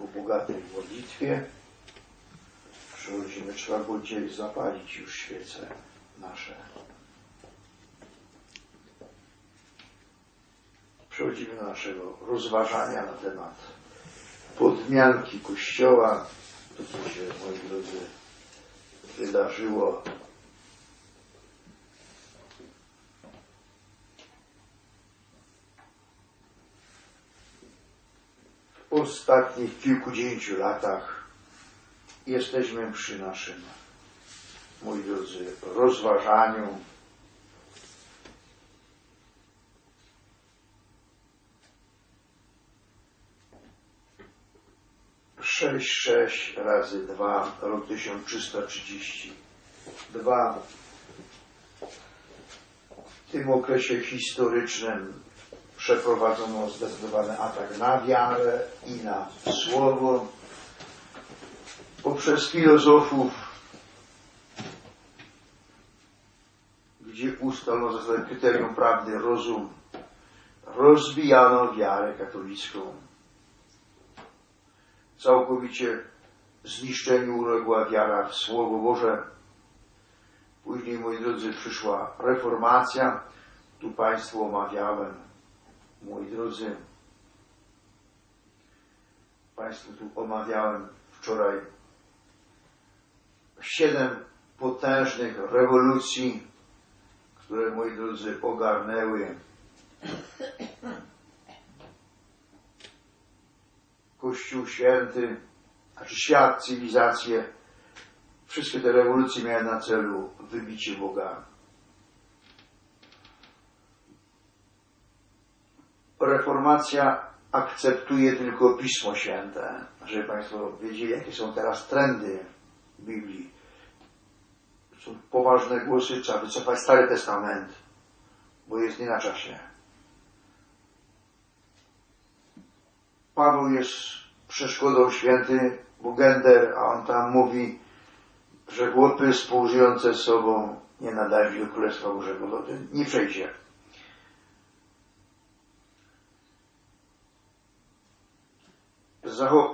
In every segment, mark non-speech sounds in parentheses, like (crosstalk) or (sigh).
Po bogatej modlitwie przechodzimy, trzeba było zapalić już świece nasze. Przechodzimy do naszego rozważania na temat podmianki Kościoła. To, co się, moi drodzy, wydarzyło ostatnich kilkudziesięciu latach jesteśmy przy naszym, moi drodzy, rozważaniu. Sześć sześć razy dwa rok 1332 w tym okresie historycznym przeprowadzono zdecydowany atak na wiarę i na słowo poprzez filozofów, gdzie ustalono zasadę kryterium prawdy rozum, rozbijano wiarę katolicką. Całkowicie zniszczeniu uległa wiara w Słowo Boże. Później, moi drodzy, przyszła reformacja. Tu Państwu omawiałem moi drodzy, Państwu tu omawiałem wczoraj siedem potężnych rewolucji, które, moi drodzy, ogarnęły Kościół Święty, znaczy świat, cywilizację. Wszystkie te rewolucje miały na celu wybicie Boga akceptuje tylko Pismo Święte. Żeby Państwo wiedzieli, jakie są teraz trendy w Biblii. Są poważne głosy, trzeba wycofać Stary Testament, bo jest nie na czasie. Paweł jest przeszkodą święty, bo gender, a on tam mówi, że chłopy współżyjące z sobą nie nadają się do Królestwa Bożego. To nie przejdzie.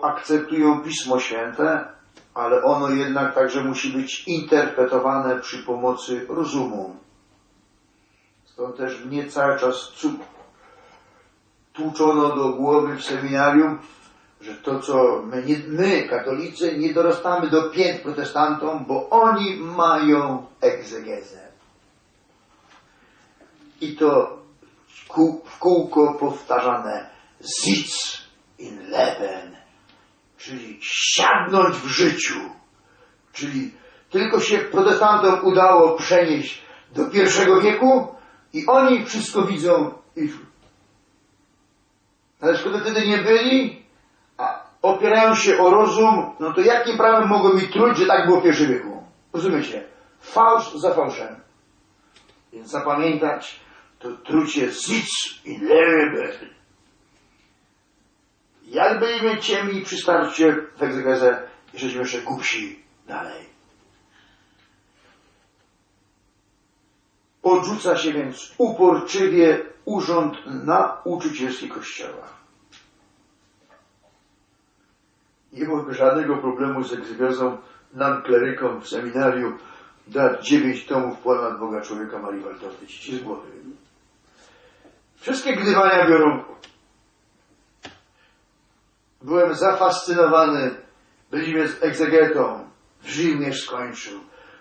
Akceptują Pismo Święte, ale ono jednak także musi być interpretowane przy pomocy rozumu. Stąd też mnie cały czas tłuczono do głowy w seminarium, że to, co my, my, katolicy, nie dorastamy do pięt protestantom, bo oni mają egzegezę. I to w kółko powtarzane sitz in Leben, czyli siadnąć w życiu. Czyli tylko się protestantom udało przenieść do pierwszego wieku i oni wszystko widzą. I... Ale skoro wtedy nie byli, a opierają się o rozum, no to jakim prawem mogą mi truć, że tak było w pierwszym wieku? Rozumiecie? Fałsz za fałszem. Więc zapamiętać to trucie sitz i leben. Jak byliśmy ciemni przy starcie w egzegezę, jesteśmy jeszcze głupsi dalej. Odrzuca się więc uporczywie urząd nauczycielski Kościoła. Nie byłoby żadnego problemu z egzegezą nam, klerykom w seminarium, dać dziewięć tomów ponad Boga człowieka Marii Waltorty, ci z głowy. Wszystkie gdywania biorą Byłem zafascynowany. Byliśmy z egzegetą. Żymierz skończył.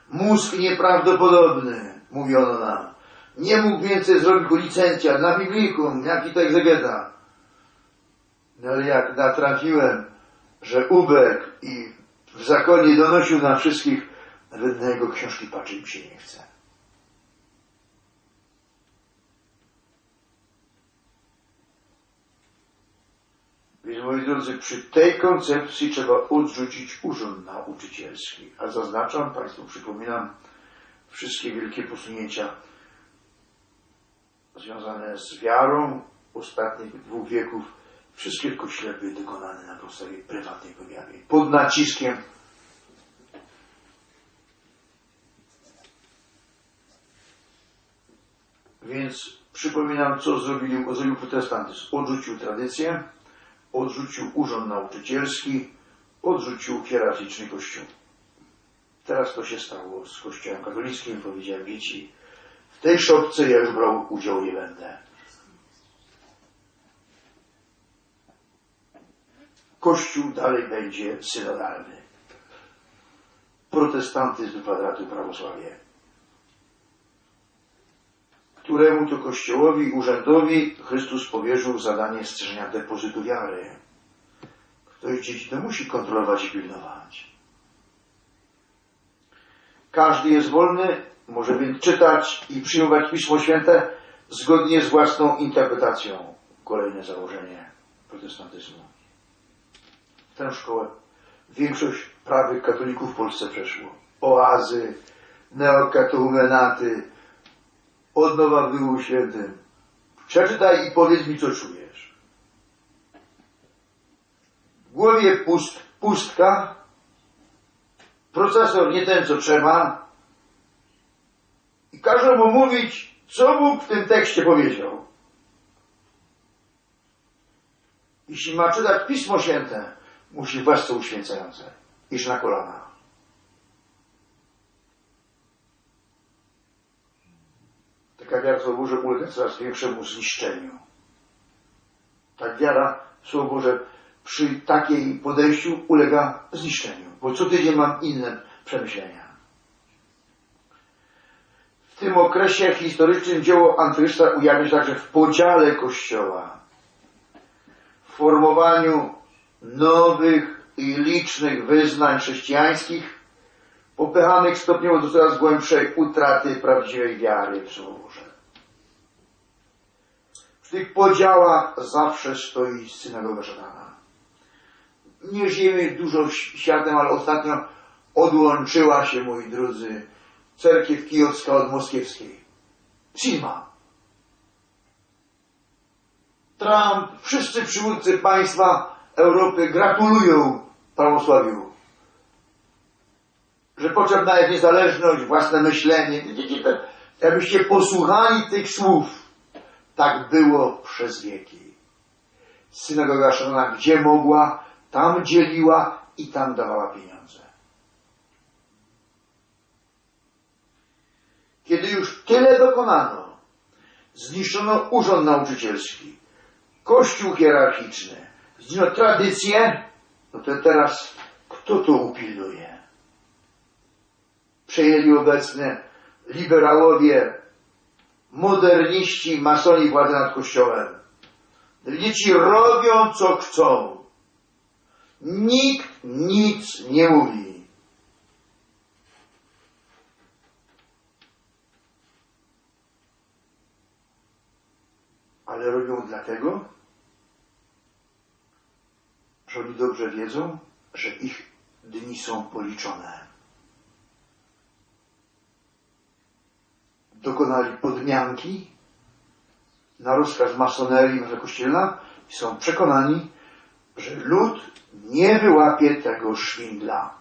Mózg nieprawdopodobny, mówiono nam. Nie mógł więcej zrobić licencja na biblikum, jaki to egzegeta. No ale jak natrafiłem, że Ubek i w zakonie donosił na wszystkich, nawet na jego książki patrzeć mi się nie chce. Więc moi drodzy, przy tej koncepcji trzeba odrzucić urząd nauczycielski. A zaznaczam Państwu, przypominam, wszystkie wielkie posunięcia związane z wiarą ostatnich dwóch wieków, wszystkie Kościele były dokonane na podstawie prywatnej powiary. Pod naciskiem Więc przypominam, co zrobił, zrobił protestantyzm. Odrzucił tradycję, odrzucił urząd nauczycielski, odrzucił hierarchiczny kościół. Teraz to się stało z kościołem katolickim. Powiedziałem dzieci, w tej szopce ja już brał udział nie będę. Kościół dalej będzie synodalny. Protestantyzm kwadratu prawosławie któremu to kościołowi urzędowi Chrystus powierzył zadanie strzeżenia depozytu wiary. Ktoś dzieci to musi kontrolować i pilnować. Każdy jest wolny, może więc czytać i przyjmować Pismo Święte zgodnie z własną interpretacją. Kolejne założenie protestantyzmu. W tę szkołę większość prawych katolików w Polsce przeszło. Oazy, neokatechumenaty, od nowa w Duchu Świętym. Przeczytaj i powiedz mi, co czujesz. W głowie pust, pustka, procesor nie ten, co trzeba i każą mu mówić, co Bóg w tym tekście powiedział. Jeśli ma czytać Pismo Święte, musi w łasce uświęcające, iść na kolana. Taka wiara w Słowo Boże ulega coraz większemu zniszczeniu. Tak wiara w Słowo Boże przy takiej podejściu ulega zniszczeniu, bo co tydzień mam inne przemyślenia. W tym okresie historycznym dzieło Antychrysta ujawnia się także w podziale Kościoła, w formowaniu nowych i licznych wyznań chrześcijańskich, popychanych stopniowo do coraz głębszej utraty prawdziwej wiary w Słowo Boże. W tych podziałach zawsze stoi synagoga szatana. Nie żyjemy dużo światem, ale ostatnio odłączyła się, moi drodzy, cerkiew kijowska od moskiewskiej. Sigma. Trump, wszyscy przywódcy państwa Europy gratulują prawosławiu że potrzebna jest niezależność, własne myślenie. Jakbyście posłuchali tych słów, tak było przez wieki. Synagoga szanowna, gdzie mogła, tam dzieliła i tam dawała pieniądze. Kiedy już tyle dokonano, zniszczono urząd nauczycielski, kościół hierarchiczny, zniszczono tradycję, no to teraz kto to upilnuje? Przejęli obecnie liberałowie, moderniści, masoni władzę nad Kościołem. Dzieci robią co chcą. Nikt nic nie mówi. Ale robią dlatego, że oni dobrze wiedzą, że ich dni są policzone. Dokonali podmianki na rozkaz masonerii Kościelna i są przekonani, że lud nie wyłapie tego szwindla.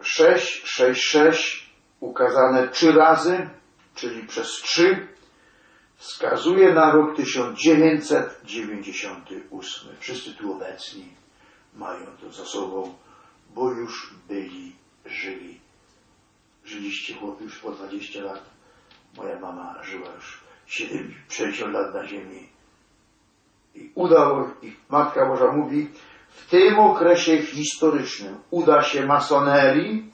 Sześć, sześć, sześć ukazane trzy razy, czyli przez trzy, wskazuje na rok 1998. Wszyscy tu obecni mają to za sobą bo już byli żyli. Żyliście już po 20 lat. Moja mama żyła już 60 lat na ziemi. I udało, i Matka Boża mówi, w tym okresie historycznym uda się masonerii,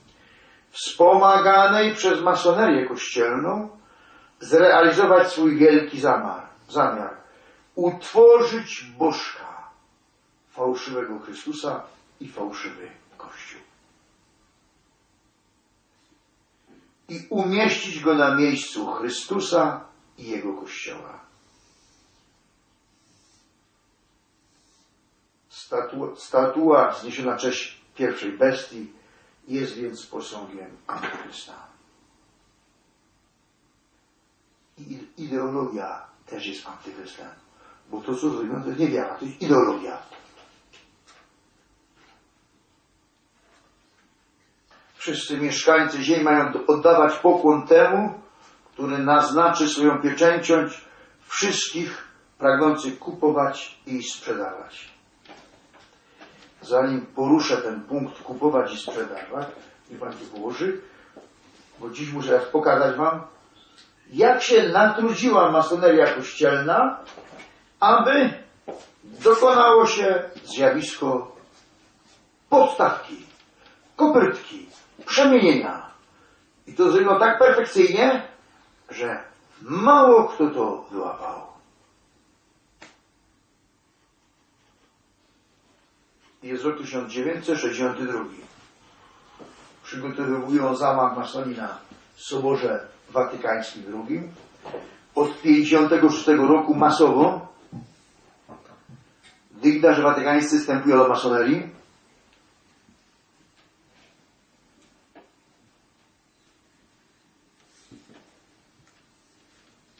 wspomaganej przez masonerię kościelną, zrealizować swój wielki zamiar, zamiar utworzyć bożka, fałszywego Chrystusa i fałszywy Kościół. I umieścić go na miejscu Chrystusa i Jego Kościoła. Statua, statua zniesiona cześć pierwszej bestii jest więc posągiem Antychrysta. I ideologia też jest antychrystem, bo to, co zrobiono, to jest nie wiara, to jest ideologia. Wszyscy mieszkańcy ziemi mają oddawać pokłon temu, który naznaczy swoją pieczęcią wszystkich pragnących kupować i sprzedawać. Zanim poruszę ten punkt kupować i sprzedawać, niech Pan tu położy, bo dziś muszę raz pokazać Wam, jak się natrudziła masoneria kościelna, aby dokonało się zjawisko podstawki, koprytki, przemienienia. I to zrobiono tak perfekcyjnie, że mało kto to wyłapał. Jest rok 1962. Przygotowują zamach masoni na Soborze Watykańskim II. Od 56 roku masowo dygdarze watykańscy wstępują do masonerii.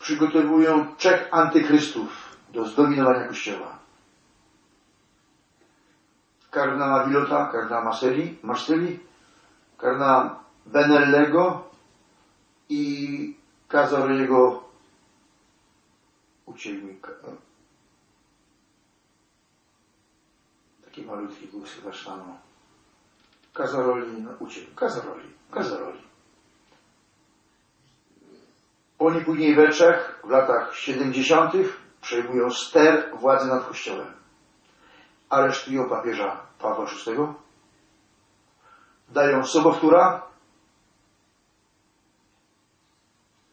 Przygotowują trzech antychrystów do zdominowania Kościoła. Kardynała Wilota, kardynała Maseli, Marceli, kardynała Benellego i Kazareliego ucieknika. Taki malutki był chyba sztano. Kazaroli, no uciekł. Kazaroli, Kazaroli. Oni później we Czech w latach 70. przejmują ster władzy nad Kościołem. Aresztują papieża Pawła VI. Dają sobowtóra.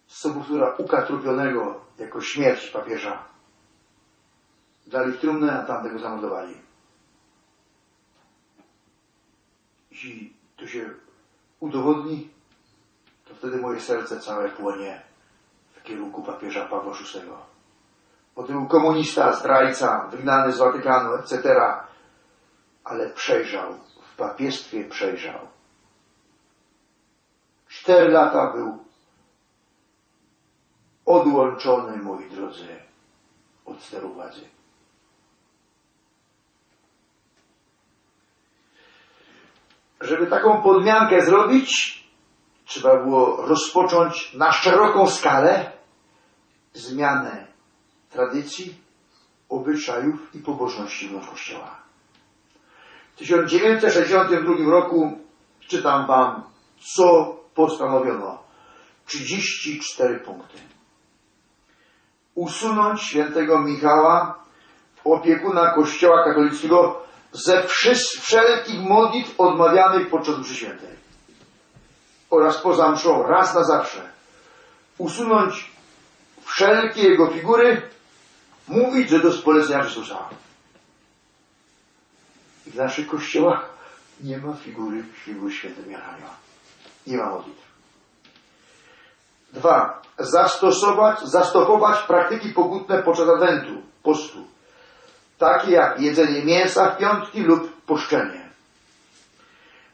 Sobowtóra ukatrupionego jako śmierć papieża. Dali w trumnę, a tamtego zamordowali. Jeśli to się udowodni, to wtedy moje serce całe płonie kierunku papieża Pawła VI. To był komunista, zdrajca, wygnany z Watykanu, etc. Ale przejrzał, w papiestwie przejrzał. Cztery lata był odłączony, moi drodzy, od steru władzy. Żeby taką podmiankę zrobić, trzeba było rozpocząć na szeroką skalę zmianę tradycji, obyczajów i pobożności wewnątrz Kościoła. W 1962 roku czytam Wam, co postanowiono. 34 punkty. Usunąć świętego Michała, opiekuna Kościoła katolickiego, ze wszelkich modlitw odmawianych podczas mszy świętej oraz poza mszą raz na zawsze. Usunąć wszelkie jego figury, mówić, że to z polecenia Chrystusa. W naszych kościołach nie ma figury figur świętego Jana. Nie ma modlitw. Dwa. Zastosować, zastopować praktyki pogutne podczas adwentu, postu. Takie jak jedzenie mięsa w piątki lub poszczenie.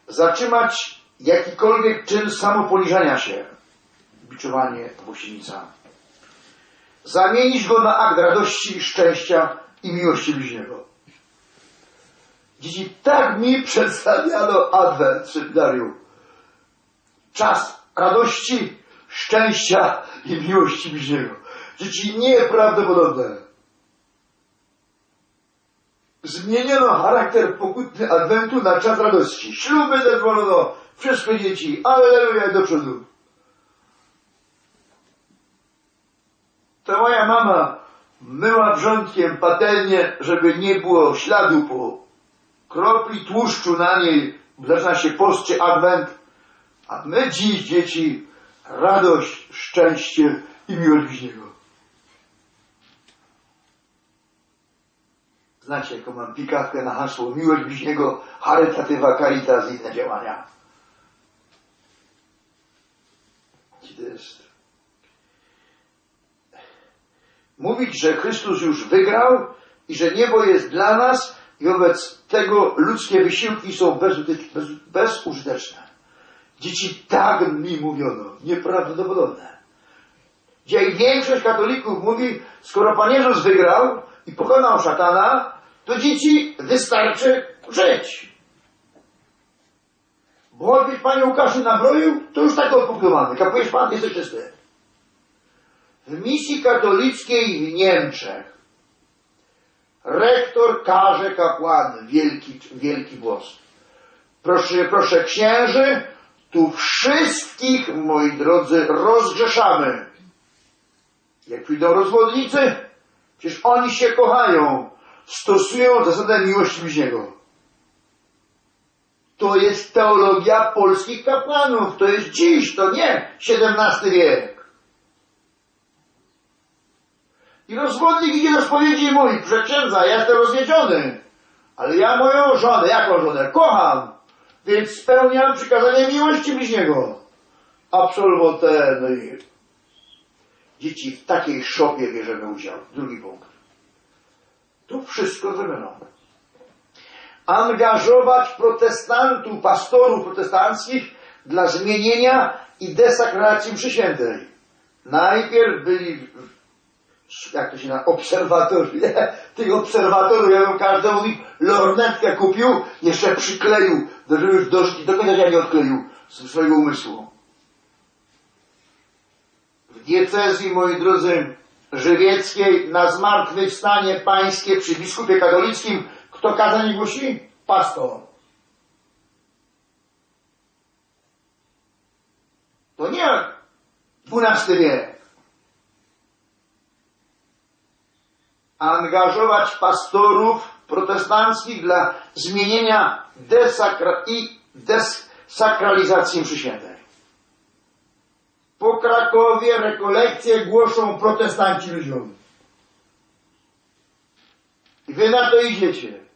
Zatrzymać jakikolwiek czyn samoponiżania się. Biczowanie, głośnica. Zamienić go na akt radości, szczęścia i miłości bliźniego. Dzieci, tak mi przedstawiano Adwent, Sygnarium. Czas radości, szczęścia i miłości bliźniego. Dzieci, nieprawdopodobne. Zmieniono charakter pokutny Adwentu na czas radości. Śluby zezwolono, wszystko dzieci, aleluja do przodu. To moja mama myła wrzątkiem patelnię, żeby nie było śladu po kropli tłuszczu na niej, zaczyna się post adwent, a my dziś, dzieci, radość, szczęście i miłość bliźniego. Znacie, jaką mam pikawkę na hasło miłość bliźniego, charytatywa, caritas i inne działania. Ci to jest mówić, że Chrystus już wygrał i że niebo jest dla nas i wobec tego ludzkie wysiłki są bezużyte- bez, bezużyteczne. Dzieci tak mi mówiono, nieprawdopodobne. Dzisiaj większość katolików mówi, skoro Pan Jezus wygrał i pokonał szatana, to dzieci wystarczy żyć. Bo choćbyś panie Łukaszu nabroił, to już tak odpokowany. Kapujesz pan, jesteś czysty. W misji katolickiej w Niemczech rektor każe kapłan, wielki, wielki głos. Proszę, proszę księży, tu wszystkich, moi drodzy, rozgrzeszamy. Jak przyjdą rozwodnicy, przecież oni się kochają, stosują zasadę miłości bliźniego. To jest teologia polskich kapłanów, to jest dziś, to nie XVII wiek. I rozwodnik idzie do spowiedzi i mówi, proszę księdza, ja jestem rozwiedziony, ale ja moją żonę, jaką żonę, kocham, więc spełniam przykazanie miłości bliźniego. Absolwotę, no i dzieci w takiej szopie bierzemy udział. Drugi punkt. To wszystko zrobiono. Angażować protestantów, pastorów protestanckich dla zmienienia i desakracji mszy świętej. Najpierw byli, jak to się nazywa, obserwatorzy. (laughs) Tych obserwatorów, ja bym każdemu z nich lornetkę kupił, jeszcze przykleił, żeby już doszli, do końca nie odkleił z swojego umysłu. W diecezji, moi drodzy, żywieckiej na zmartwychwstanie pańskie przy biskupie katolickim kto kazanie głosi? Pastor. To nie XII wiek. Angażować pastorów protestanckich dla zmienienia desakra i desakralizacji mszy świętej. Po Krakowie rekolekcje głoszą protestanci ludziom. I wy na to idziecie.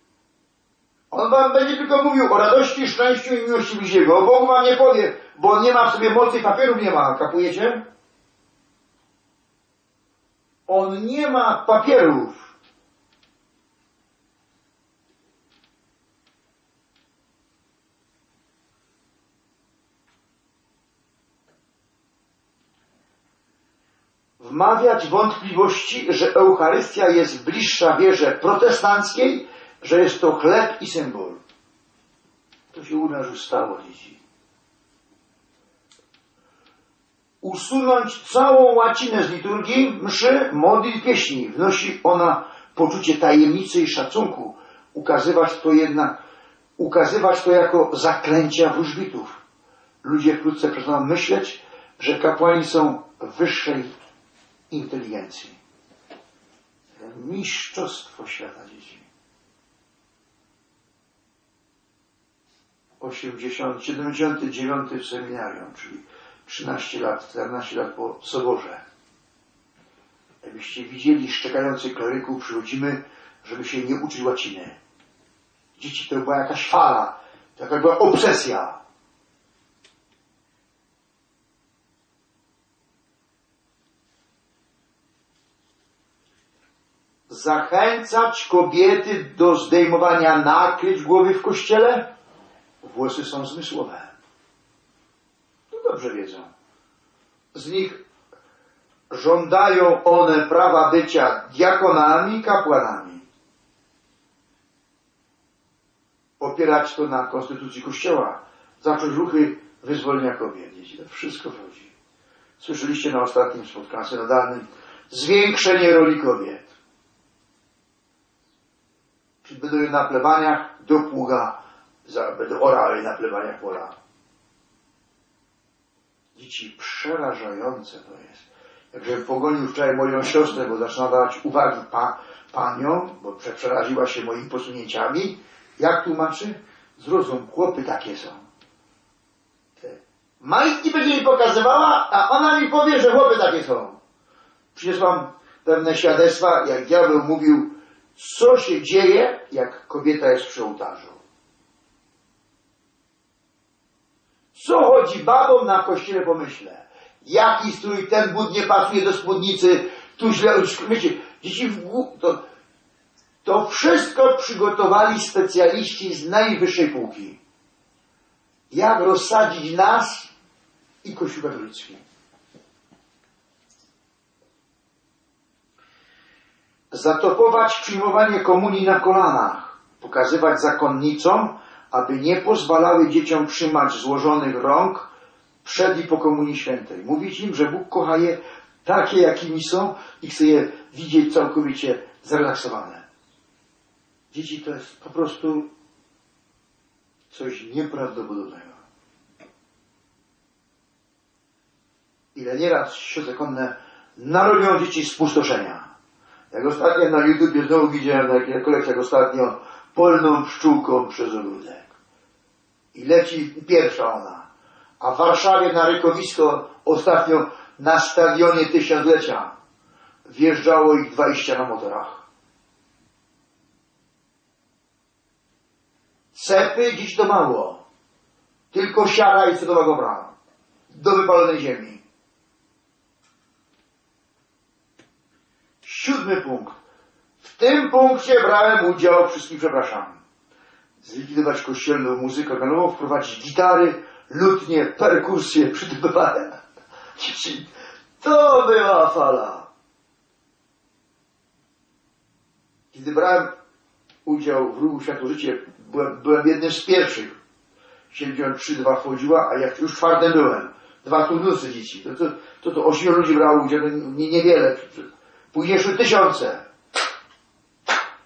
On wam będzie tylko mówił o radości, szczęściu i miłości bliźniego. O Bogu wam nie powie, bo nie ma w sobie mocy, papierów nie ma. Kapujecie? On nie ma papierów. Wmawiać wątpliwości, że Eucharystia jest bliższa wierze protestanckiej, że jest to chleb i symbol. To się u nas już stało, dzieci. Usunąć całą łacinę z liturgii, mszy, modlitw, pieśni. Wnosi ona poczucie tajemnicy i szacunku. Ukazywać to jednak, ukazywać to jako zaklęcia wróżbitów. Ludzie wkrótce przestaną myśleć, że kapłani są wyższej inteligencji. Mistrzostwo świata dzieci. 80, 79 w seminarium, czyli 13 lat, 14 lat po Soborze. Jakbyście widzieli szczekających kleryków, przychodzimy, żeby się nie uczyć łaciny. Dzieci to była jakaś fala, taka była obsesja. Zachęcać kobiety do zdejmowania nakryć głowy w kościele? Włosy są zmysłowe. Dobrze wiedzą. Z nich żądają one prawa bycia diakonami, kapłanami. Opierać to na konstytucji Kościoła, zacząć ruchy wyzwolenia kobiet. To wszystko wchodzi. Słyszeliście na ostatnim spotkaniu synodalnym zwiększenie roli kobiet. Czy będą na plebaniach do pługa będą orały na plebaniach pola. Dzieci, przerażające to jest. Jakże pogonił wczoraj moją siostrę, bo zaczyna dawać uwagi pa, paniom, bo przeraziła się moimi posunięciami. Jak tłumaczy? Zrozum, chłopy takie są. Majtki będzie mi pokazywała, a ona mi powie, że chłopy takie są. Przyniosłam pewne świadectwa, jak diabeł mówił, co się dzieje, jak kobieta jest przy ołtarzu. Co chodzi babom na kościele pomyślę? Jaki strój, ten but nie pasuje do spódnicy, tu źle, wiecie, dzieci w głu- to, to wszystko przygotowali specjaliści z najwyższej półki. Jak rozsadzić nas i Kościół katolicki. Zatopować przyjmowanie komunii na kolanach, pokazywać zakonnicom, aby nie pozwalały dzieciom trzymać złożonych rąk przed i po Komunii Świętej. Mówić im, że Bóg kocha je takie, jakimi są i chce je widzieć całkowicie zrelaksowane. Dzieci to jest po prostu coś nieprawdopodobnego. Ile nieraz siostre konne narobią dzieci spustoszenia. Jak ostatnio na YouTubie znowu widziałem na jakiej kolekcjach ostatnio polną pszczółką przez ogródek. I leci pierwsza ona. A w Warszawie na rykowisko ostatnio na stadionie tysiąclecia wjeżdżało ich 20 na motorach. Cepy dziś to mało. Tylko siara i cedowa gobra. Do wypalonej ziemi. Siódmy punkt. Tym punkcie brałem udział, wszystkich przepraszam. Zlikwidować kościelną muzykę organową, wprowadzić gitary, lutnie, perkusję, przytypowane. (laughs) To była fala. Kiedy brałem udział w ruchu Światło Życie, byłem, byłem jednym z pierwszych. 73 wchodziła, a jak już czwartym byłem. Dwa turnusy dzieci. To, to, to, to ośmiu ludzi brało udział, nie, niewiele. Później szły tysiące.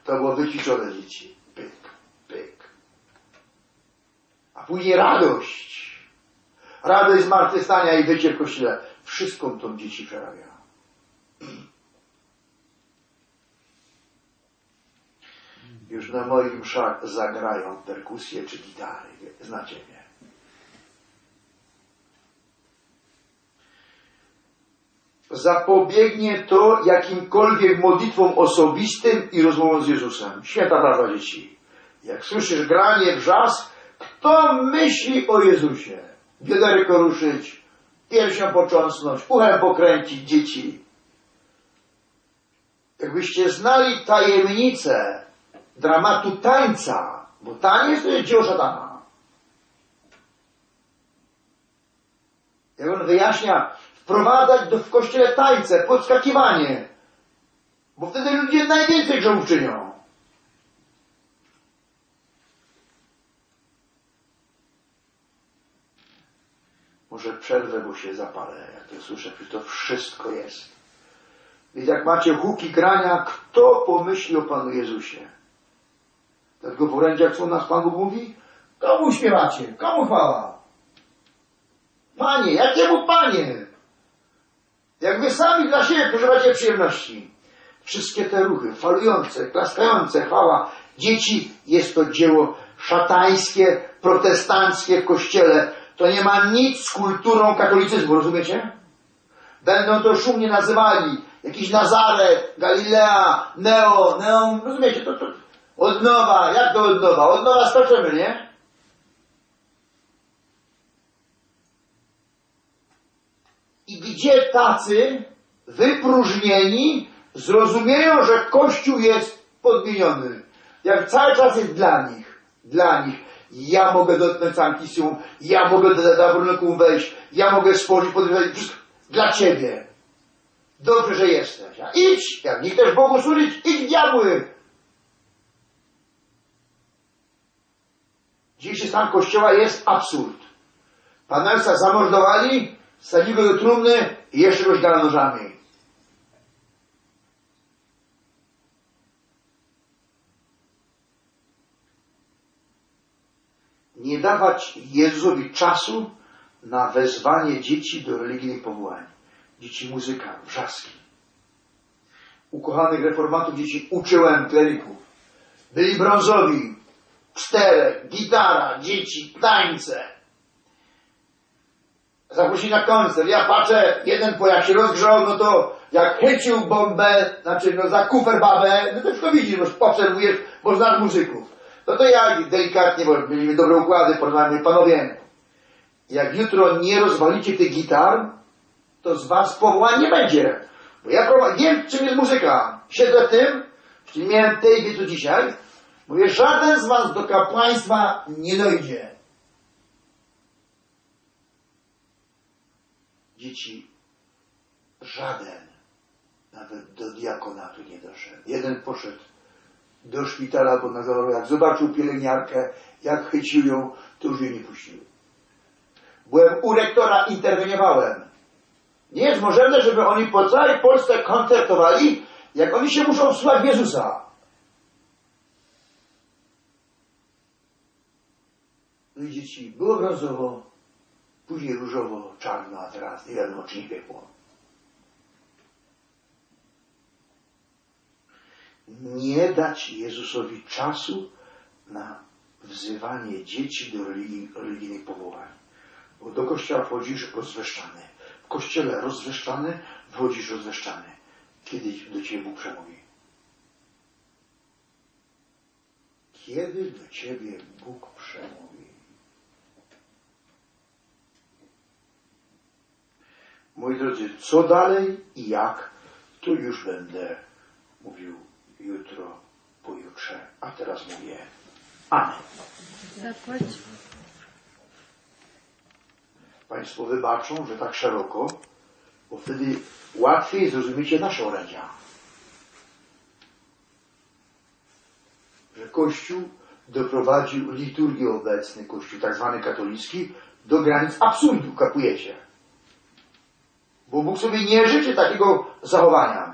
To było wyćwiczone dzieci. Pyk, pyk. A później radość. Radość zmartwychwstania i bycie w kościele. Wszystko to dzieci przerabia. Już na moich mszach zagrają perkusje czy gitary. Znacie mnie. Zapobiegnie to jakimkolwiek modlitwom osobistym i rozmowom z Jezusem. Święta prawda dzieci. Jak słyszysz granie, wrzask, kto myśli o Jezusie? Biederko ruszyć, piersią począsnąć, uchem pokręcić dzieci. Jakbyście znali tajemnicę dramatu tańca, bo taniec to jest dzieło szatana. Jak on wyjaśnia, wprowadzać do, w kościele tańce, podskakiwanie, bo wtedy ludzie najwięcej grzechów czynią. Może przerwę, bo się zapalę, jak to słyszę, że to wszystko jest. Więc jak macie huki grania, kto pomyśli o Panu Jezusie? Dlatego w orędziach co nas Pan Bóg mówi? Komu śpiewacie? Komu chwała? Panie, jakiemu Panie? Jak wy sami dla siebie przeżywacie przyjemności. Wszystkie te ruchy, falujące, klaskające, chwała dzieci, jest to dzieło szatańskie, protestanckie w kościele. To nie ma nic z kulturą katolicyzmu, rozumiecie? Będą to szumnie nazywali jakiś Nazaret, Galilea, Neo, Neon, rozumiecie? To, to od nowa, jak to od nowa? Od nowa skoczymy, nie? I gdzie tacy wypróżnieni zrozumieją, że Kościół jest podmieniony. Jak cały czas jest dla nich, dla nich. Ja mogę dotknąć sankcją, ja mogę do tabernakum wejść, ja mogę spożyć, podwyższać, wszystko dla Ciebie. Dobrze, że jesteś. A idź, jak nie chcesz Bogu służyć, idź diabły. Dzisiejszy stan Kościoła jest absurd. Pana zamordowali, Wsadzili go do trumny i jeszcze go źgala nożami. Nie dawać Jezusowi czasu na wezwanie dzieci do religijnych powołań. Dzieci muzyka, wrzaski. Ukochanych reformatów dzieci uczyłem kleryków. Byli brązowi, czterech, gitara, dzieci, tańce zaprosili na koncert. Ja patrzę, jeden po jak się rozgrzał, no to jak chycił bombę, znaczy no za kufer babę, no to wszystko widzisz, bo obserwujesz, bo znasz muzyków. No to ja delikatnie, bo mieliśmy dobre układy, porozmawiamy, panowie, jak jutro nie rozwalicie tych gitar, to z was powołań nie będzie. Bo ja wiem, czym jest muzyka. Siedzę tym, czyli miałem tej wiedzy dzisiaj, mówię, żaden z was do kapłaństwa nie dojdzie. Dzieci żaden nawet do diakonatu nie doszedł. Jeden poszedł do szpitala pod nadzorem. Jak zobaczył pielęgniarkę, jak chycił ją, to już jej nie puścił. Byłem u rektora, interweniowałem. Nie jest możliwe, żeby oni po całej Polsce koncertowali, jak oni się muszą wsłuchać Jezusa. No i dzieci, było brązowo, później różowo, czarno, a teraz nie wiadomo, czy piekło. Nie dać Jezusowi czasu na wzywanie dzieci do religii, religijnych powołań. Bo do kościoła wchodzisz rozweszczany. W kościele rozweszczany, wchodzisz rozweszczany. Kiedy do ciebie Bóg przemówi? Kiedy do ciebie Bóg przemówi? Moi drodzy, co dalej i jak, to już będę mówił jutro, pojutrze. A teraz mówię Amen. Państwo wybaczą, że tak szeroko, bo wtedy łatwiej zrozumiecie nasze orędzia. Że Kościół doprowadził liturgię obecny, Kościół tak zwany katolicki, do granic absurdu, kapujecie. Bo Bóg sobie nie życzy takiego zachowania.